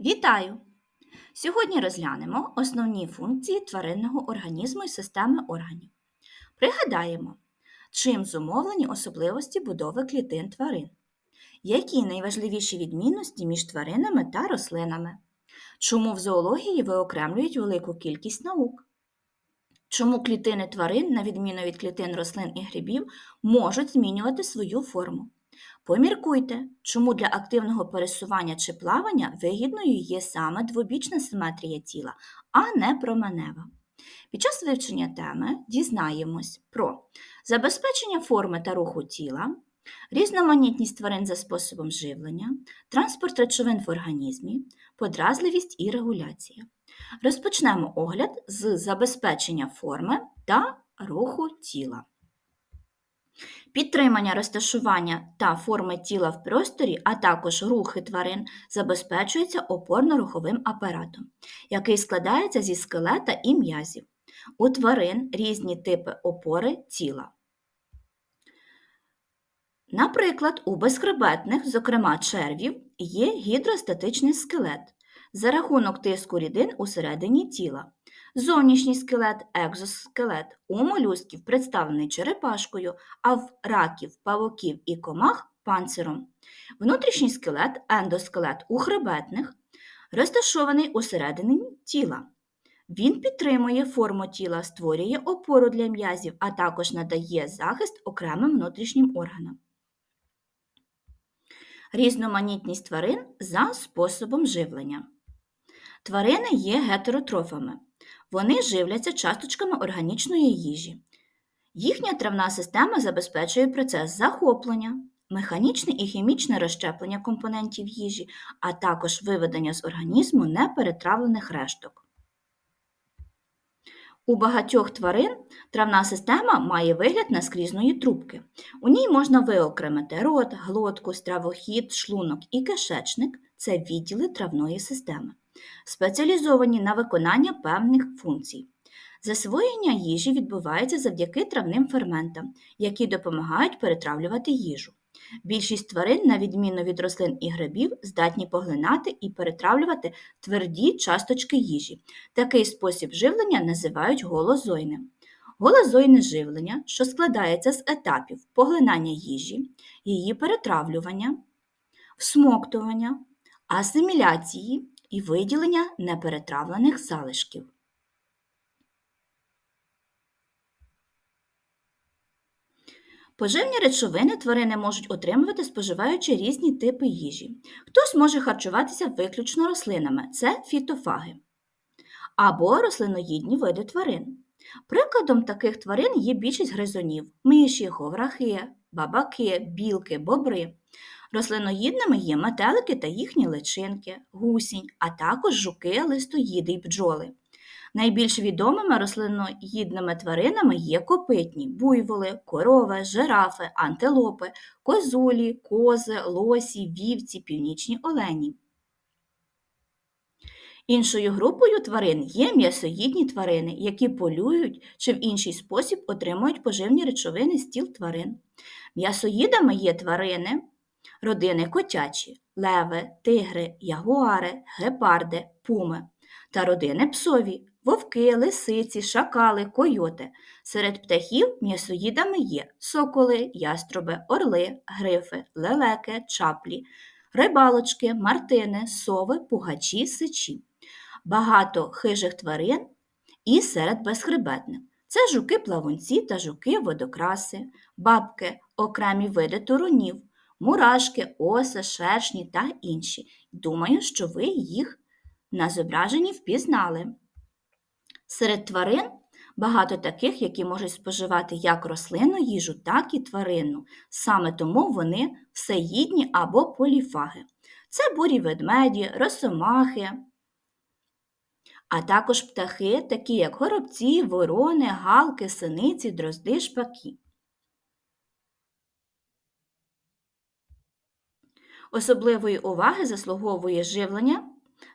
Вітаю! Сьогодні розглянемо основні функції тваринного організму і системи органів. Пригадаємо, чим зумовлені особливості будови клітин тварин, які найважливіші відмінності між тваринами та рослинами, чому в зоології виокремлюють велику кількість наук, чому клітини тварин, на відміну від клітин рослин і грибів, можуть змінювати свою форму. Поміркуйте, чому для активного пересування чи плавання вигідною є саме двобічна симетрія тіла, а не променева. Під час вивчення теми дізнаємось про забезпечення форми та руху тіла, різноманітність тварин за способом живлення, транспорт речовин в організмі, подразливість і регуляція. Розпочнемо огляд з забезпечення форми та руху тіла. Підтримання розташування та форми тіла в просторі, а також рухи тварин забезпечується опорно-руховим апаратом, який складається зі скелета і м'язів. У тварин різні типи опори тіла. Наприклад, у безхребетних, зокрема червів, є гідростатичний скелет за рахунок тиску рідин усередині тіла. Зовнішній скелет, екзоскелет у молюсків представлений черепашкою, а в раків, павуків і комах панциром. Внутрішній скелет, ендоскелет у хребетних, розташований усередині тіла. Він підтримує форму тіла, створює опору для м'язів, а також надає захист окремим внутрішнім органам. Різноманітність тварин за способом живлення. Тварини є гетеротрофами. Вони живляться часточками органічної їжі. Їхня травна система забезпечує процес захоплення, механічне і хімічне розщеплення компонентів їжі, а також виведення з організму неперетравлених решток. У багатьох тварин травна система має вигляд наскрізної трубки. У ній можна виокремити рот, глотку, стравохід, шлунок і кишечник це відділи травної системи спеціалізовані на виконання певних функцій. Засвоєння їжі відбувається завдяки травним ферментам, які допомагають перетравлювати їжу. Більшість тварин, на відміну від рослин і грибів, здатні поглинати і перетравлювати тверді часточки їжі. Такий спосіб живлення називають голозойним. Голозойне живлення, що складається з етапів поглинання їжі, її перетравлювання, всмоктування, асиміляції і виділення неперетравлених залишків. Поживні речовини тварини можуть отримувати, споживаючи різні типи їжі. Хтось може харчуватися виключно рослинами це фітофаги, або рослиноїдні види тварин. Прикладом таких тварин є більшість гризунів миші, говрахи, бабаки, білки, бобри. Рослиноїдними є метелики та їхні личинки, гусінь, а також жуки, листоїди й бджоли. Найбільш відомими рослиноїдними тваринами є копитні, буйволи, корови, жирафи, антилопи, козулі, кози, лосі, вівці, північні олені. Іншою групою тварин є м'ясоїдні тварини, які полюють чи в інший спосіб отримують поживні речовини з тіл тварин. М'ясоїдами є тварини, родини котячі, леви, тигри, ягуари, гепарди, пуми та родини псові, вовки, лисиці, шакали, койоти. Серед птахів м'ясоїдами є соколи, яструби, орли, грифи, лелеки, чаплі, рибалочки, мартини, сови, пугачі, сичі. Багато хижих тварин і серед безхребетних. Це жуки-плавунці та жуки-водокраси, бабки, окремі види турунів, мурашки, оси, шершні та інші. Думаю, що ви їх на зображенні впізнали. Серед тварин багато таких, які можуть споживати як рослинну їжу, так і тваринну. Саме тому вони всеїдні або поліфаги. Це бурі ведмеді, росомахи, а також птахи, такі як горобці, ворони, галки, синиці, дрозди, шпаки. Особливої уваги заслуговує живлення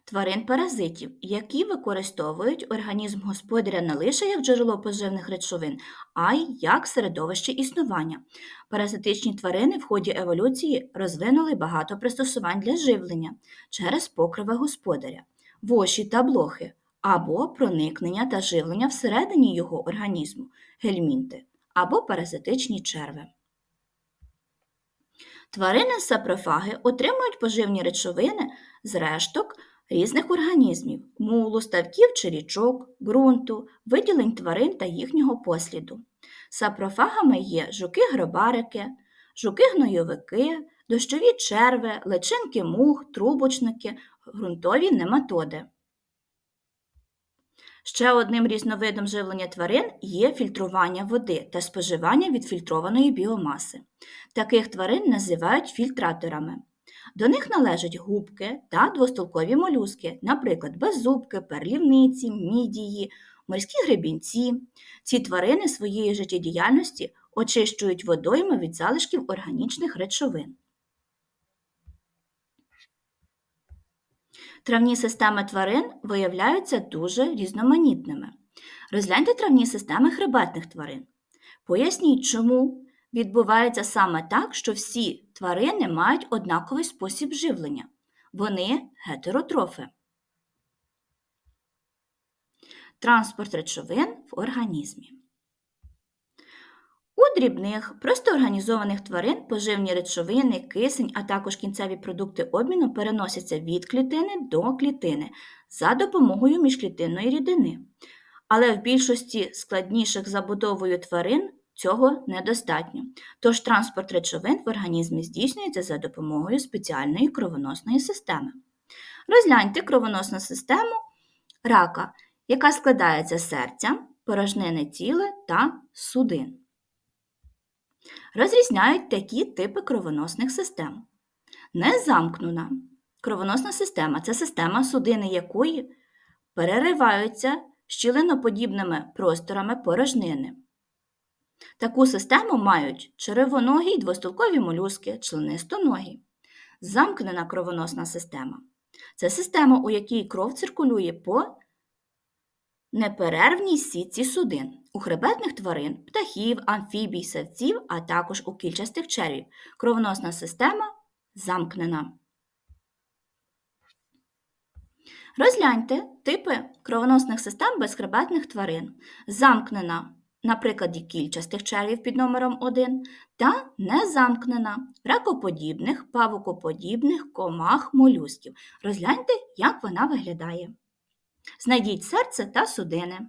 тварин-паразитів, які використовують організм господаря не лише як джерело поживних речовин, а й як середовище існування. Паразитичні тварини в ході еволюції розвинули багато пристосувань для живлення через покриви господаря, воші та блохи, або проникнення та живлення всередині його організму, гельмінти, або паразитичні черви. Тварини сапрофаги отримують поживні речовини з решток різних організмів мулу, ставків чи річок, ґрунту, виділень тварин та їхнього посліду. Сапрофагами є жуки-гробарики, жуки-гнойовики, дощові черви, личинки мух, трубочники, ґрунтові нематоди. Ще одним різновидом живлення тварин є фільтрування води та споживання відфільтрованої біомаси. Таких тварин називають фільтраторами. До них належать губки та двостолкові молюски, наприклад, беззубки, перлівниці, мідії, морські гребінці. Ці тварини своєї життєдіяльності очищують водойми від залишків органічних речовин. Травні системи тварин виявляються дуже різноманітними. Розгляньте травні системи хребетних тварин. Поясніть, чому відбувається саме так, що всі тварини мають однаковий спосіб живлення. Вони гетеротрофи. Транспорт речовин в організмі. У дрібних, просто організованих тварин поживні речовини, кисень, а також кінцеві продукти обміну переносяться від клітини до клітини за допомогою міжклітинної рідини. Але в більшості складніших забудовою тварин цього недостатньо. Тож транспорт речовин в організмі здійснюється за допомогою спеціальної кровоносної системи. Розгляньте кровоносну систему рака, яка складається з серця, порожнини тіла та судин. Розрізняють такі типи кровоносних систем. Незамкнена кровоносна система це система, судини якої перериваються щілиноподібними просторами порожнини. Таку систему мають черевоногі й двостолкові молюски, членистоногі. Замкнена кровоносна система це система, у якій кров циркулює по неперервній сітці судин. У хребетних тварин, птахів, амфібій, савців, а також у кільчастих червів. Кровоносна система замкнена. Розгляньте типи кровоносних систем безхребетних тварин. Замкнена на прикладі кільчастих червів під номером 1 та незамкнена ракоподібних, павукоподібних, комах, молюсків. Розгляньте, як вона виглядає. Знайдіть серце та судини.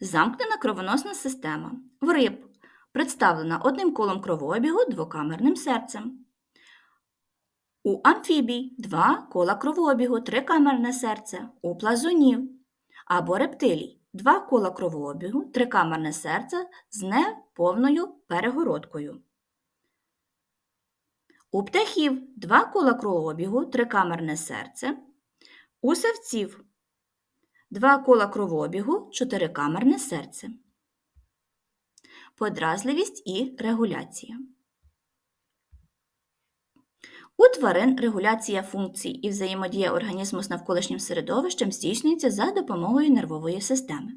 Замкнена кровоносна система. В риб представлена одним колом кровообігу двокамерним серцем. У амфібій два кола кровообігу, трикамерне серце, у плазунів або рептилій два кола кровообігу, трикамерне серце з неповною перегородкою. У птахів два кола кровообігу, трикамерне серце. У савців два кола кровообігу, чотирикамерне серце. Подразливість і регуляція. У тварин регуляція функцій і взаємодія організму з навколишнім середовищем здійснюється за допомогою нервової системи.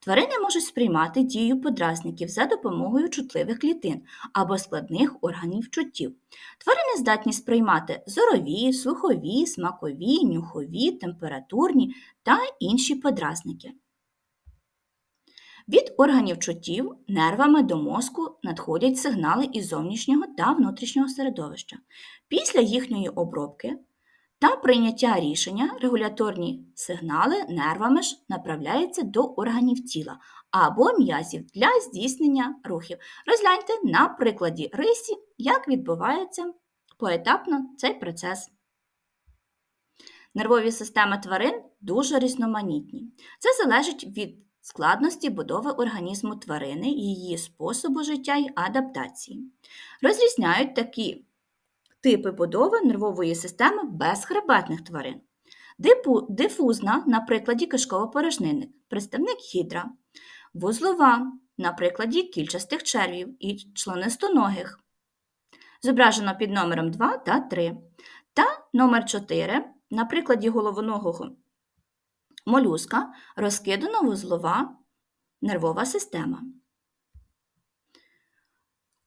Тварини можуть сприймати дію подразників за допомогою чутливих клітин або складних органів чуттів. Тварини здатні сприймати зорові, слухові, смакові, нюхові, температурні та інші подразники. Від органів чуттів нервами до мозку надходять сигнали із зовнішнього та внутрішнього середовища. Після їхньої обробки та прийняття рішення регуляторні сигнали нервами ж направляються до органів тіла або м'язів для здійснення рухів. Розгляньте на прикладі рисі, як відбувається поетапно цей процес. Нервові системи тварин дуже різноманітні. Це залежить від складності будови організму тварини, її способу життя й адаптації. Розрізняють такі типи будови нервової системи безхребетних тварин. Дифузна на прикладі кишково-порожнинник, представник гідра, вузлова на прикладі кільчастих червів і членистоногих. Зображено під номером 2 та 3. Та номер 4 на прикладі головного молюска розкидано вузлова нервова система.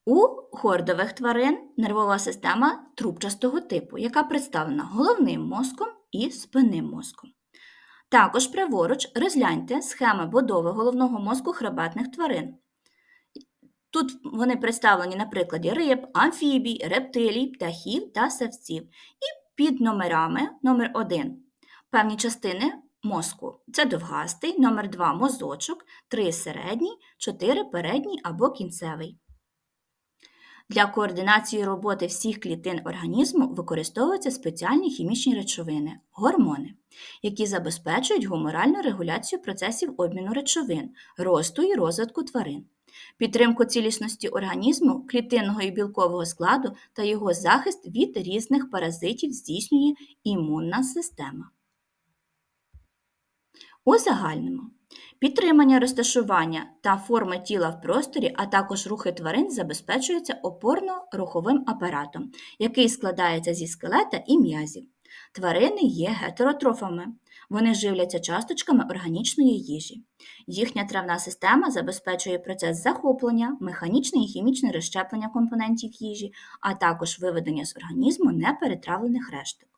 У хордових тварин нервова система трубчастого типу, яка представлена головним мозком і спинним мозком. Також праворуч розгляньте схеми будови головного мозку хребетних тварин. Тут вони представлені на прикладі риб, амфібій, рептилій, птахів та савців. І під номерами номер 1 певні частини мозку. Це довгастий, номер 2 мозочок, 3 середній, 4 передній або кінцевий. Для координації роботи всіх клітин організму використовуються спеціальні хімічні речовини гормони, які забезпечують гуморальну регуляцію процесів обміну речовин, росту і розвитку тварин, підтримку цілісності організму, клітинного і білкового складу та його захист від різних паразитів здійснює імунна система. Узагальнимо. Підтримання розташування та форми тіла в просторі, а також рухи тварин забезпечуються опорно-руховим апаратом, який складається зі скелета і м'язів. Тварини є гетеротрофами. Вони живляться часточками органічної їжі. Їхня травна система забезпечує процес захоплення, механічне і хімічне розщеплення компонентів їжі, а також виведення з організму неперетравлених решток.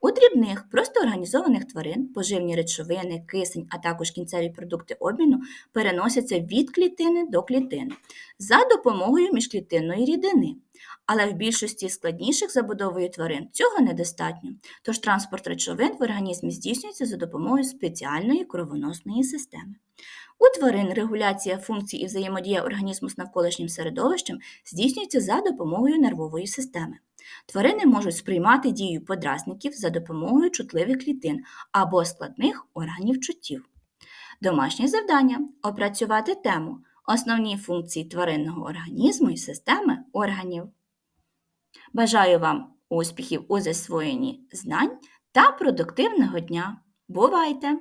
У дрібних, просто організованих тварин поживні речовини, кисень, а також кінцеві продукти обміну переносяться від клітини до клітини за допомогою міжклітинної рідини. Але в більшості складніших забудовою тварин цього недостатньо, тож транспорт речовин в організмі здійснюється за допомогою спеціальної кровоносної системи. У тварин регуляція функцій і взаємодія організму з навколишнім середовищем здійснюється за допомогою нервової системи. Тварини можуть сприймати дію подразників за допомогою чутливих клітин або складних органів чуттів. Домашнє завдання опрацювати тему Основні функції тваринного організму і системи органів. Бажаю вам успіхів у засвоєнні знань та продуктивного дня! Бувайте!